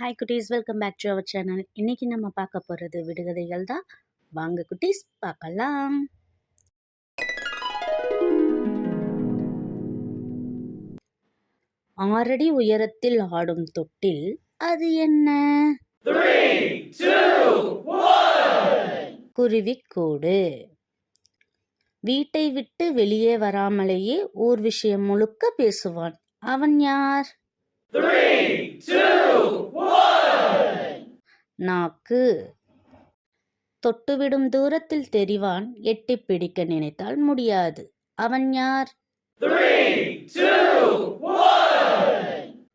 Hi குட்டீஸ் welcome back to our channel இன்னைக்கு நம்ம பார்க்க போகிறது விடுகதைகள் தான். வாங்க குட்டீஸ் பார்க்கலாம். ஆறடி உயரத்தில் ஆடும் தொட்டில் அது என்ன? குருவிக்கூடு. வீட்டை விட்டு வெளியே வராமலேயே ஊர் விஷயம் முழுக்க பேசுவான். அவன் யார்? நாக்கு. தொட்டுவிடும் தூரத்தில் தெரிவான் எட்டிப் பிடிக்க நினைத்தால் முடியாது. அவன் யார்?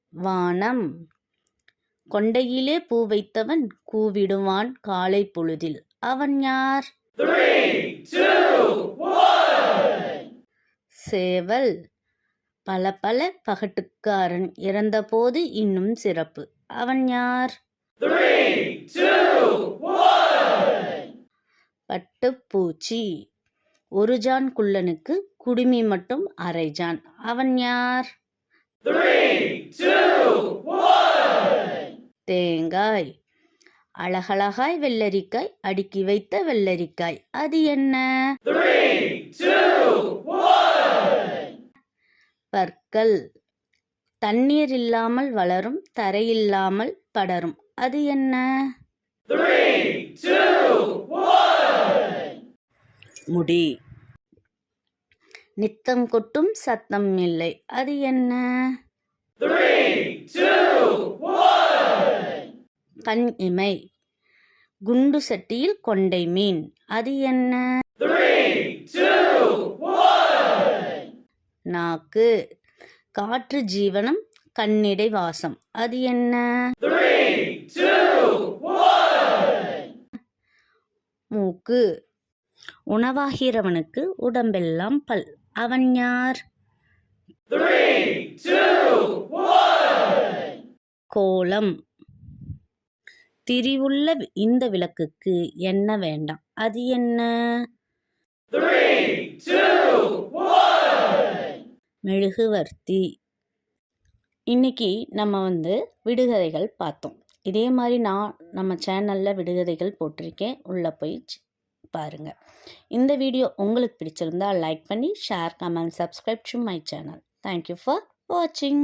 வானம். கொண்டையிலே பூ வைத்தவன் கூவிடுவான் காலை பொழுதில். அவன் யார்? சேவல். பல பல பகட்டுக்காரன் இறந்தபோது இன்னும் சிறப்பு. அவன் யார்? பட்டுப்பூச்சி. ஒரு ஜான் குள்ளனுக்கு குடுமி மட்டும் அரை ஜான். அவன் யார்? தேங்காய். அழகழகாய் வெள்ளரிக்காய் அடுக்கி வைத்த வெள்ளரிக்காய். அது என்ன? பற்கள். தண்ணீர் இல்லாமல் வளரும் தரையில்லாமல் படரும். அது என்ன? முடி. நித்தம் கொட்டும் சத்தம் இல்லை. அது என்ன? கண் இமை. குண்டு சட்டியில் கொண்டை மீன். அது என்ன? நாக்கு. காற்று ஜீவனம் கண்ணிடை வாசம். அது என்ன? மூக்கு. உணவாகிறவனுக்கு உடம்பெல்லாம் பல். அவன் யார்? கோலம். திரிவுள்ள இந்த விளக்குக்கு என்ன வேண்டாம்? அது என்ன? மெழுகுவர்த்தி. இன்னைக்கு நம்ம வந்து விடுகதைகள் பார்த்தோம். இதே மாதிரி நான் நம்ம சேனலில் விடுகதைகள் போட்டிருக்கேன். உள்ளே போய் பாருங்கள் இந்த வீடியோ உங்களுக்கு பிடிச்சிருந்தா லைக் பண்ணி share comment subscribe to my channel thank you for வாட்சிங்